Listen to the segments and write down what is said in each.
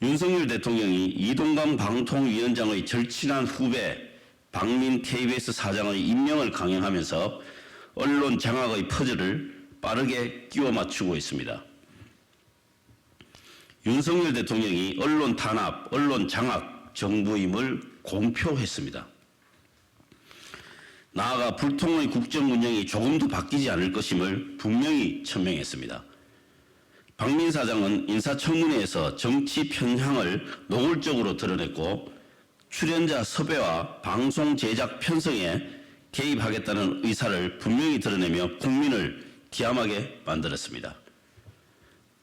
윤석열 대통령이 이동관 방통위원장의 절친한 후배 박민 KBS 사장의 임명을 강행하면서 언론 장악의 퍼즐을 빠르게 끼워 맞추고 있습니다. 윤석열 대통령이 언론 탄압, 언론 장악 정부임을 공표했습니다. 나아가 불통의 국정 운영이 조금도 바뀌지 않을 것임을 분명히 천명했습니다. 박민 사장은 인사청문회에서 정치 편향을 노골적으로 드러냈고 출연자 섭외와 방송 제작 편성에 개입하겠다는 의사를 분명히 드러내며 국민을 기함하게 만들었습니다.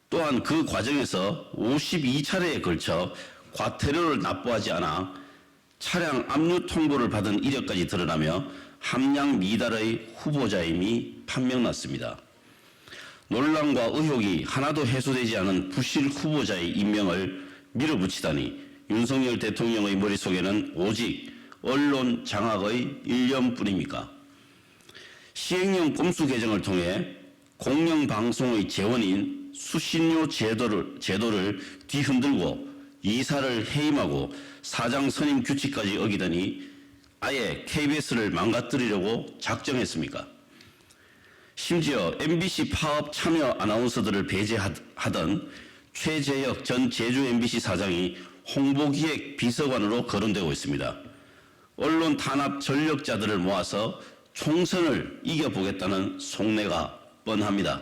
또한 그 과정에서 52차례에 걸쳐 과태료를 납부하지 않아 차량 압류 통보를 받은 이력까지 드러나며 함량 미달의 후보자임이 판명났습니다. 논란과 의혹이 하나도 해소되지 않은 부실 후보자의 임명을 밀어붙이다니 윤석열 대통령의 머릿속에는 오직 언론 장악의 일념뿐입니까? 시행령 꼼수 개정을 통해 공영방송의 재원인 수신료 제도를, 제도를 뒤흔들고 이사를 해임하고 사장 선임 규칙까지 어기더니 아예 KBS를 망가뜨리려고 작정했습니까? 심지어 MBC 파업 참여 아나운서들을 배제하던 최재혁 전 제주 MBC 사장이 홍보기획 비서관으로 거론되고 있습니다. 언론 탄압 전력자들을 모아서 총선을 이겨보겠다는 속내가 뻔합니다.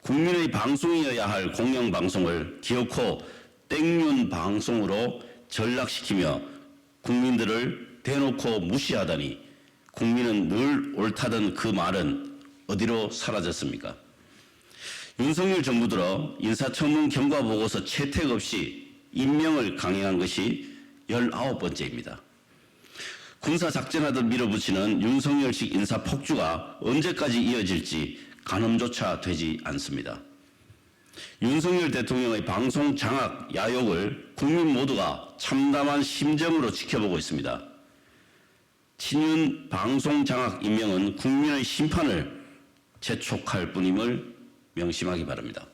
국민의 방송이어야 할 공영방송을 기어코 땡윤 방송으로 전락시키며 국민들을 대놓고 무시하다니 국민은 늘 옳다던 그 말은 어디로 사라졌습니까? 윤석열 정부 들어 인사청문 경과 보고서 채택 없이 임명을 강행한 것이 19번째입니다. 군사작전하듯 밀어붙이는 윤석열식 인사 폭주가 언제까지 이어질지 가늠조차 되지 않습니다. 윤석열 대통령의 방송 장악 야욕을 국민 모두가 참담한 심정으로 지켜보고 있습니다. 친윤 방송 장악 임명은 국민의 심판을 재촉할 뿐임을 명심하기 바랍니다.